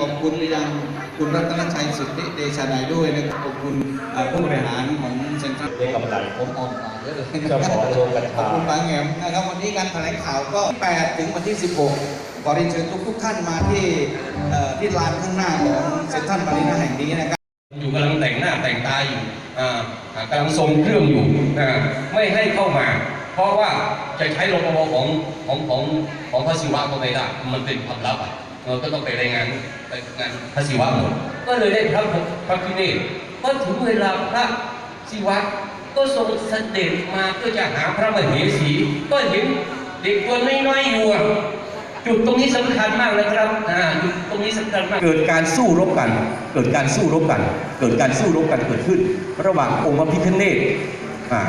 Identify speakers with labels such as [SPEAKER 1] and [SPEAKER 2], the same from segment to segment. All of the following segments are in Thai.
[SPEAKER 1] ขอบคุณไปยังคุณรัตนชัยสุทธิเดชานายด้วยนะครับขอบคุณเอ่อผู้บริหารของเซ็นทรัล
[SPEAKER 2] ได้กำไร
[SPEAKER 1] ผมออกมาเยอะเลย
[SPEAKER 2] เจ้าของโรงกัญ
[SPEAKER 1] ขอบ
[SPEAKER 2] ชา
[SPEAKER 1] คุณบางแหมนะครับวันนี้การแถลงข่าวก็ 8 ถึงวันที่ 16ขอเรียนเชิญทุกทุกๆท่านมาที่เอ่อที่ลานข้างหน้าของเซ็นทรัลมารีนาแห่งนี้นะครับ
[SPEAKER 3] อยู่กำลังแต่งหน้าแต่งตาอยู่อ่าอ่ากำลังทรงเครื่องอยู่อ่าไม่ให้เข้ามา เพราะว่าจะใช้รปภของของของของพระศิวะก็ไม่ได้มันเป็นความลับอะ เราก็ต้องไปรายงานไปงานพระศิวะหมดก็เลยได้พระพระพิเนศก็ถึงเวลาพระศิวะก็ทรงเสด็จมาเพื่อจะหาพระมเหสี ก็เห็นเด็กตัวน้อยๆอยู่จุดตรงนี้สำคัญมากนะครับอ่าจุดตรงนี้สำคัญมาก
[SPEAKER 4] เกิดการสู้รบกัน เกิดการสู้รบกัน เกิดการสู้รบกันเกิดขึ้น ระหว่างองค์พระพิฆเนศอ่า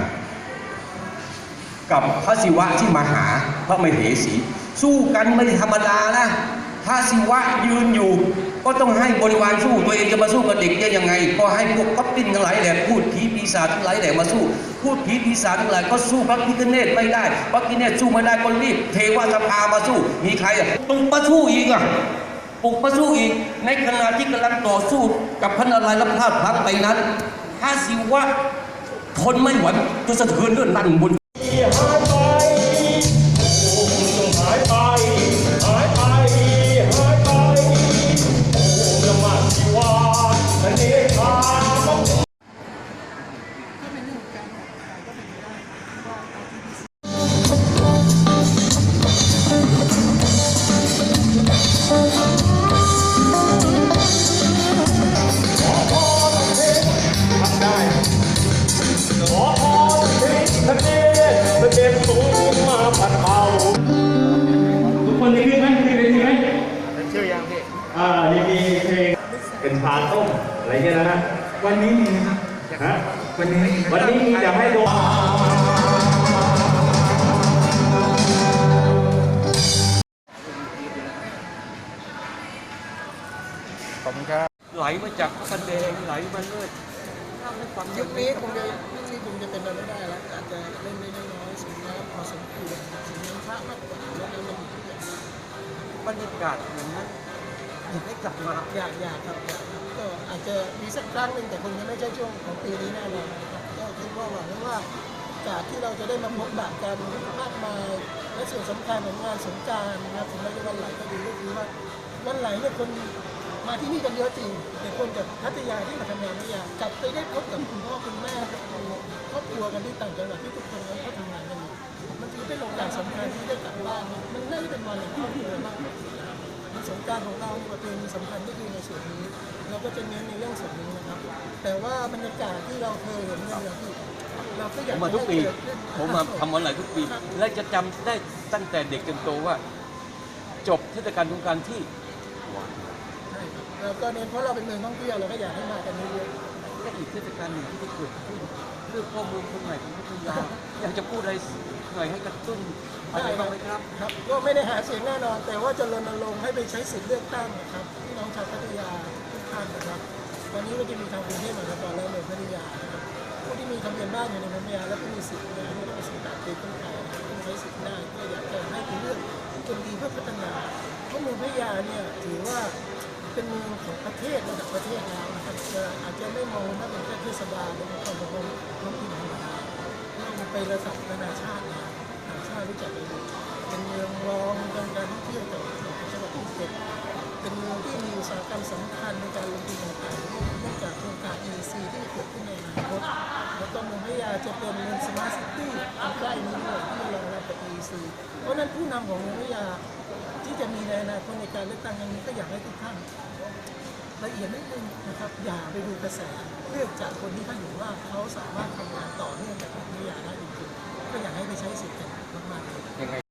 [SPEAKER 4] กับพระศิวะที่มาหาพระมเหสี สู้กันไม่ธรรมดานะ พระศิวะยืนอยู่ ก็ต้องให้บริวารสู้ตัวเองจะมาสู้กับเด็กได้ยังไง ก็ให้พวกพับปิ้นทั้งหลายแหละพูดผีปีศาจทั้งหลายแหละมาสู้ พูดผีปีศาจทั้งหลายก็สู้พระพิฆเนศไม่ได้พระพิฆเนศสู้ไม่ได้ก็รีบเทวสภามาสู้ มีใครอะต้องมาสู้อีกอะปลุกมาสู้อีก ในขณะที่กำลังต่อสู้กับพระนารายณ์และพลาดพลั้งไปนั้นพระศิวะทนไม่ไหวจนสะเทือนเลื่อนลั่นบนา
[SPEAKER 5] ต้มอะ
[SPEAKER 6] ไร
[SPEAKER 5] เงี้ยนะฮะ
[SPEAKER 6] วันนี้มีนะครับ
[SPEAKER 5] ฮะ
[SPEAKER 6] วันนี้
[SPEAKER 5] วันนี้มีจะให้ดู
[SPEAKER 4] ไหลมาจากพระกันแดงไหลมาเลิศ
[SPEAKER 7] ยุคนี้คงจะยุคนี้คงจะเป็นไปไม่ได้แล้วอาจจะเล่นได้น้อยๆสูงน้ำพอสมควรสูงน้ำพระมากกว่าแล้วน้ำมันอยู่อย่างนี้
[SPEAKER 4] บรรยากาศอย่างนั้น อยากให้กลับมา
[SPEAKER 7] อยากอยากครับอยากครับก็อาจจะมีสักครั้งหนึ่งแต่คงจะไม่ใช่ช่วงของปีนี้แน่นอนนะครับก็คิดว่าหวังว่าจากที่เราจะได้มาพบปะกันมากมายและส่วนสำคัญของงานสงการนะครับถึงแม้จะวันไหลก็ดีก็คือว่าวันไหลเนี่ยคนมาที่นี่กันเยอะจริง แต่คนจากพัทยาที่มาทำงานพัทยากลับไปได้พบกับคุณพ่อคุณแม่ครอบครัวกันที่ต่างจังหวัดที่ทุกคนนั้นเขาทำงานกันอยู่มันถือเป็นโอกาสสำคัญที่ได้กลับบ้านมันน่าจะเป็นวันแห่งครอบครัวมาก สงกรารของเราในประเพณีสำคัญก็คือในส่วนนี้ เราก็จะเน้นในเรื่องส่วนนี้นะครับ แต่ว่าบรรยากาศที่เราเคยเห็นกันอย่างที่เราก็อ
[SPEAKER 4] ผ
[SPEAKER 7] ยาก
[SPEAKER 4] มมาทุกปี
[SPEAKER 7] ให้เดขึ้น
[SPEAKER 4] ผมมาทำวันไหลทุกปี และจะจำได้ตั้งแต่เด็กจนโตว่า จบเทศกาลสงกรารที่
[SPEAKER 7] ใช่ครับแล้วก็เน้นเพราะเราเป็นเมืองท่องเที่ยวเราก็อยากให้มากันเยอะ
[SPEAKER 4] และอีกเทศกาลหนึ่งที่จะเกิดขึ้นเรื่องข้อมูลคนใหม่ของพัทยาอยากจะพูดอะไรหน่อยให้กระตุ้นอะไรบ้างไหมครับ
[SPEAKER 7] ครับ ก็ไม่ได้หาเสียงแน่นอน แต่ว่าจะรณรงค์ให้ไปใช้สิทธิ์เลือกตั้งนะครับพี่น้องชาวพัทยาทุกท่านนะครับวันนี้ก็จะมีทางกรุงเทพมหานครและเมืองพัทยาผู้ที่มีทะเบียนบ้านอยู่ในพัทยาและผู้มีสิทธิ์ในอายุตั้งแต่18ปีขึ้นไปต้องใช้สิทธิ์ได้ก็อยากจะให้เป็นเรื่องที่คนดีเพื่อพัฒนาเพราะเมืองพัทยาเนี่ยถือว่าเป็นเมืองของประเทศระดับประเทศแล้วนะ จะอาจจะไม่มองว่าเป็นแค่เทศบาลเป็นความปกครองท้องถิ่นธรรมดาเรามันไประดับนานาชาติแล้วต่างชาติรู้จักเลยเป็นเมืองรองทางการท่องเที่ยวของจังหวัดภูเก็ตเป็นเมืองที่มีอุตสาหกรรมสำคัญในการลงทุนต่างๆเนื่องจากโครงการ EC ที่เกิดขึ้นในอนาคตแล้วก็เมืองพัทยาจะเป็นเมืองสมาร์ทซิตี้อันใกล้นี้ด้วยที่รองรับกับ EC เพราะฉะนั้นผู้นำของเมืองพัทยาที่จะมีในอนาคตในการเลือกตั้งครั้งนี้ก็อยากให้ทุกท่าน ละเอียดนิดนึงนะครับ อย่าไปดูกระแสเลือกจากคนที่เขาอยู่ว่าเขาสามารถทำงานต่อเนื่องจากวิทยาได้จริงๆก็อยากให้ไปใช้สิทธิ์กันมากๆเลย